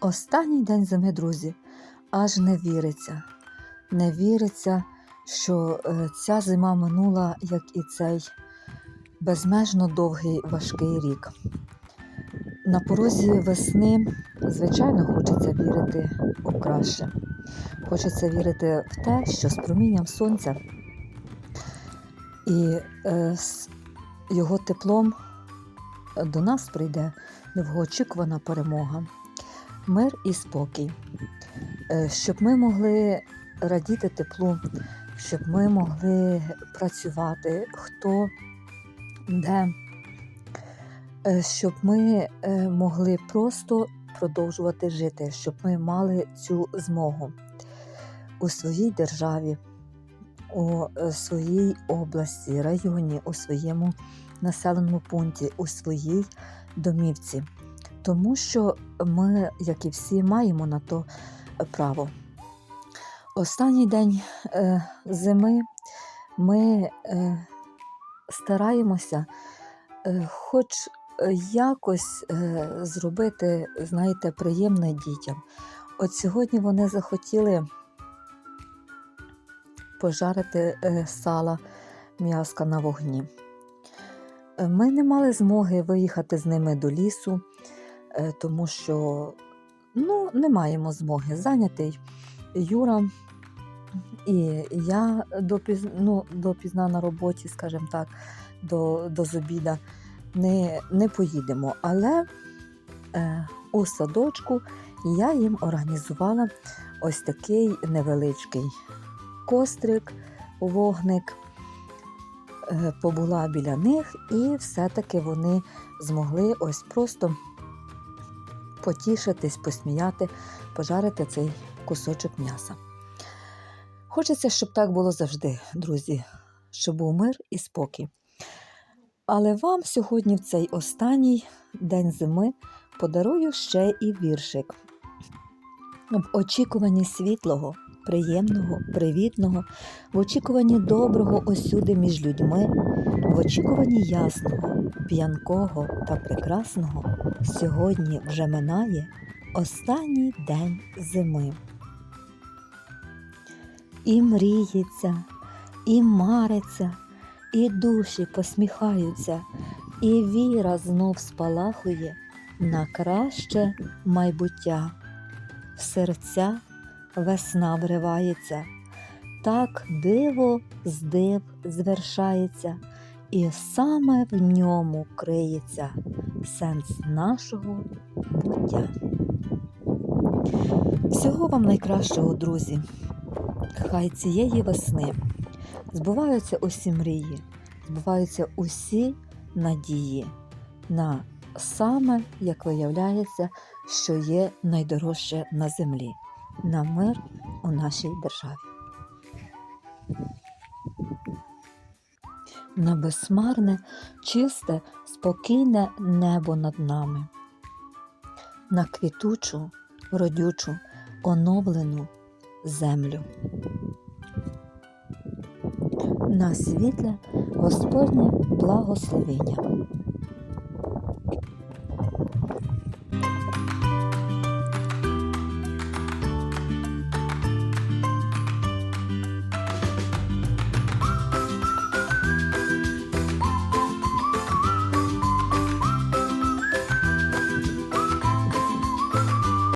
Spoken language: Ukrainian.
Останній день зими, друзі, аж не віриться. Не віриться, що е, ця зима минула, як і цей безмежно довгий важкий рік. На порозі весни, звичайно, хочеться вірити у краще. Хочеться вірити в те, що з промінням сонця і е, з його теплом до нас прийде довгоочікувана перемога, мир і спокій, Е, щоб ми могли радіти теплу, щоб ми могли працювати хто де, Е, щоб ми е, могли просто продовжувати жити, щоб ми мали цю змогу у своїй державі, у своїй області, районі, у своєму населеному пункті, у своїй домівці. Тому що ми, як і всі, маємо на то право. Останній день е, зими ми е, стараємося е, хоч е, якось е, зробити, знаєте, приємне дітям. От сьогодні вони захотіли пожарити е, сала м'яска на вогні. Е, Ми не мали змоги виїхати з ними до лісу, е, тому що ну, не маємо змоги. Зайнятий Юра і я допіз, ну, допізна на роботі, скажімо так, до, до зобіда не, не поїдемо. Але е, у садочку я їм організувала ось такий невеличкий кострик, вогник. Е, Побула біля них, і все-таки вони змогли ось просто потішитись, посміяти, пожарити цей кусочок м'яса. Хочеться, щоб так було завжди, друзі, щоб був мир і спокій. Але вам сьогодні, в цей останній день зими, подарую ще і віршик. В очікуванні світлого, приємного, привітного, в очікуванні доброго осюди між людьми, в очікуванні ясного, п'янкого та прекрасного сьогодні вже минає останній день зими. І мріється, і мариться, і душі посміхаються, і віра знов спалахує на краще майбуття. В серця весна вривається, так диво з див звершається, і саме в ньому криється сенс нашого буття. Всього вам найкращого, друзі! Хай цієї весни збуваються усі мрії, збуваються усі надії на саме, як виявляється, що є найдорожче на землі, на мир у нашій державі. На безсмарне, чисте, спокійне небо над нами, на квітучу, родючу, оновлену землю. На світле Господнє благословення.